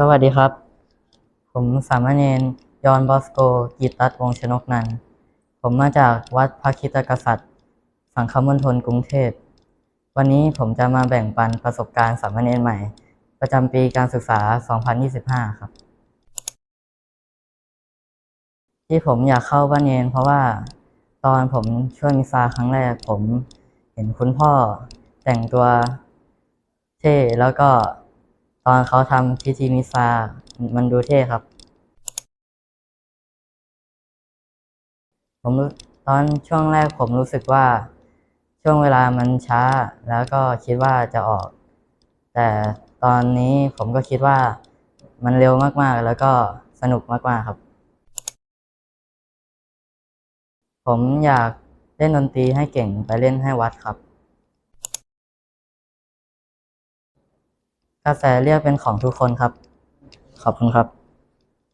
สวัสดีครับ ผมสามเณรยอนบอสโกกีตัสวงศ์ชนกนัน ผมมาจากวัดพระคิตกษัตริย์ สังคมณฑลกรุงเทพ วันนี้ผมจะมาแบ่งปันประสบการณ์สามเณรใหม่ ประจำปีการศึกษา 2025 ครับ ที่ผมอยากเข้าบ้านเนนเพราะว่าตอนผมช่วยมิซาครั้งแรก ผมเห็นคุณพ่อแต่งตัวเท่แล้วก็ ตอนเขาทำพิธีมิซา มันดูเท่ครับ ผมตอนช่วงแรกผมรู้สึกว่าช่วงเวลามันช้า แล้วก็คิดว่าจะออก แต่ตอนนี้ผมก็คิดว่ามันเร็วมากๆ แล้วก็สนุกมากๆครับ ผมอยากเล่นดนตรีให้เก่งไปเล่นให้วัดครับ กาแฟเรียกเป็นของทุกคนครับ ขอบคุณครับ